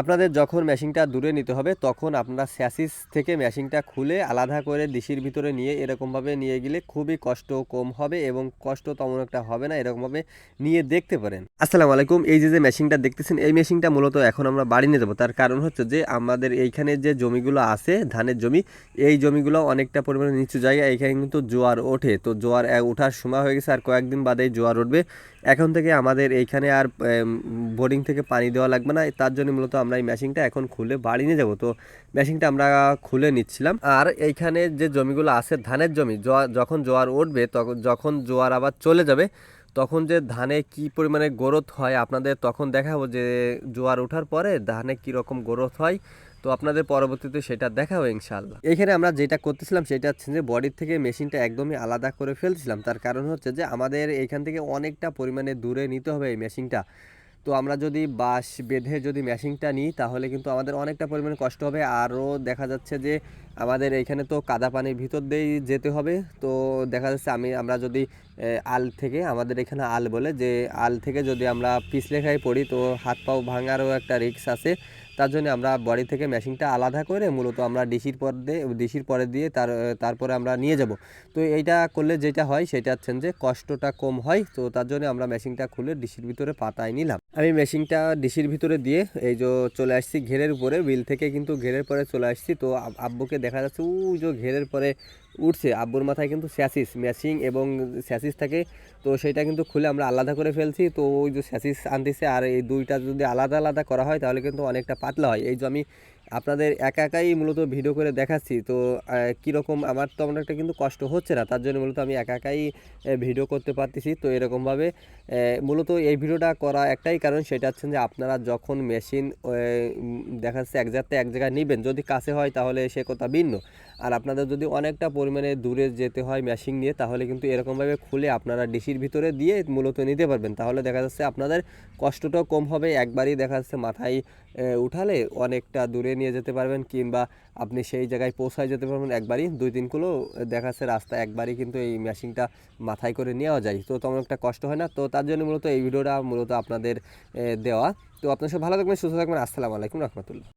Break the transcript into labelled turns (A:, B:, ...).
A: আপনাদের যখন মেশিনটা দূরে নিতে হবে, তখন আপনারা স্যাসিস থেকে মেশিনটা খুলে আলাদা করে ডিশির ভিতরে নিয়ে এরকমভাবে নিয়ে গেলে খুবই কষ্ট কম হবে এবং কষ্ট তেমন একটা হবে না, এরকমভাবে নিয়ে দেখতে পারেন। আসসালামু আলাইকুম, এই যে যে মেশিনটা দেখতেছেন, এই মেশিনটা মূলত এখন আমরা বাড়ি নিয়ে যাব। তার কারণ হচ্ছে যে, আমাদের এইখানে যে জমিগুলো আছে, ধানের জমি, এই জমিগুলো অনেকটা পরিমাণে নিচু জায়গা এখানে কিন্তু জোয়ার ওঠে। তো জোয়ার ওঠার সময় হয়ে গেছে আর কয়েকদিন বাদেই জোয়ার উঠবে। এখন থেকে আমাদের এইখানে আর বোর্ডিং থেকে পানি দেওয়া লাগবে না, তার জন্য মূলত আমরা এই মেশিনটা এখন খুলে বাড়ি নিয়ে যাব। তো মেশিনটা আমরা খুলে নিচ্ছিলাম। আর এইখানে যে জমিগুলো আছে, ধানের জমি যখন জোয়ার উঠবে তখন যখন জোয়ার আবার চলে যাবে, তখন যে ধানে কি পরিমাণে গ্রোথ হয় আপনাদের তখন দেখাবো যে জোয়ার ওঠার পরে ধানে কি রকম গ্রোথ হয়। তো আপনাদের পরবর্তীতে সেটা দেখাবো ইনশাল্লাহ এখানে আমরা যেটা করতেছিলাম, সেটা হচ্ছে যে বডির থেকে মেশিনটা একদমই আলাদা করে ফেলছিলাম। তার কারণ হচ্ছে যে আমাদের এখান থেকে অনেকটা পরিমাণে দূরে নিতে হবে এই মেশিনটা তো আমরা যদি বাঁশ বেঁধে যদি মেশিনটা নিই, তাহলে কিন্তু আমাদের অনেকটা পরিমাণে কষ্ট হবে। আরও দেখা যাচ্ছে যে আমাদের এইখানে তো কাদা পানির ভিতর দিয়েই যেতে হবে। তো দেখা যাচ্ছে আমি, আমরা যদি আল থেকে, আমাদের এখানে আল বলে, যে আল থেকে যদি আমরা পিছলে খাই পড়ি, তো হাত পাও ভাঙারও একটা রিক্স আছে। তার জন্য আমরা বডি থেকে মেশিনটা আলাদা করে মূলত আমরা ডিসির পর দিয়ে, ডিসির পরে দিয়ে তার, তারপরে আমরা নিয়ে যাব। তো এইটা করলে যেটা হয় সেটা হচ্ছেন যে কষ্টটা কম হয়, তো তার জন্য আমরা মেশিনটা খুলে ডিসির ভিতরে পাতায় নিলাম। আমি মেশিনটা ডিসির ভিতরে দিয়ে এই যে চলে আসছি ঘেরের উপরে বিল থেকে কিন্তু ঘেরের পরে চলে আসছি। তো আব্বুকে দেখা যাচ্ছে ওই যে ঘেরের পরে উঠছে, আব্বুর মাথায় কিন্তু স্যাসিস, ম্যাচিং এবং স্যাসিস থাকে। তো সেটা কিন্তু খুলে আমরা আলাদা করে ফেলছি। তো ওই যে স্যাসিস আনতেছে আর এই দুইটা যদি আলাদা আলাদা করা হয় তাহলে কিন্তু অনেকটা পাতলা হয়। এই যে আমি আপনাদের একা একাই মূলত ভিডিও করে দেখাচ্ছি, তো কীরকম আমার তেমন একটা কিন্তু কষ্ট হচ্ছে না, তার জন্য মূলত আমি একা একাই ভিডিও করতে পারতেছি। তো এরকমভাবে মূলত এই ভিডিওটা করা একটাই কারণ, সেটা হচ্ছে যে আপনারা যখন মেশিন দেখা যাচ্ছে এক জায়গাতে এক জায়গায় নেবেন, যদি কাছে হয় তাহলে সে কথা ভিন্ন। আর আপনাদের যদি অনেকটা পরিমাণে দূরে যেতে হয় মেশিন নিয়ে, তাহলে কিন্তু এরকমভাবে খুলে আপনারা ডিসির ভিতরে দিয়ে মূলত নিতে পারবেন। তাহলে দেখা যাচ্ছে আপনাদের কষ্টটাও কম হবে, একবারই দেখা যাচ্ছে মাথায় উঠালে অনেকটা দূরে নিয়ে যেতে পারবেন কিংবা আপনি সেই জায়গায় পৌঁছায় যেতে পারবেন একবারই। দুই তিন কিলো দেখা রাস্তা একবারই কিন্তু এই মেশিনটা মাথায় করে নেওয়া যায়। তো তেমন একটা কষ্ট হয় না। তো তার জন্য মূলত এই ভিডিওটা মূলত আপনাদের দেওয়া। তো আপনার সব ভালো থাকবেন, সুস্থ থাকবেন। আসসালামু আলাইকুম রহমতুল্লাহ।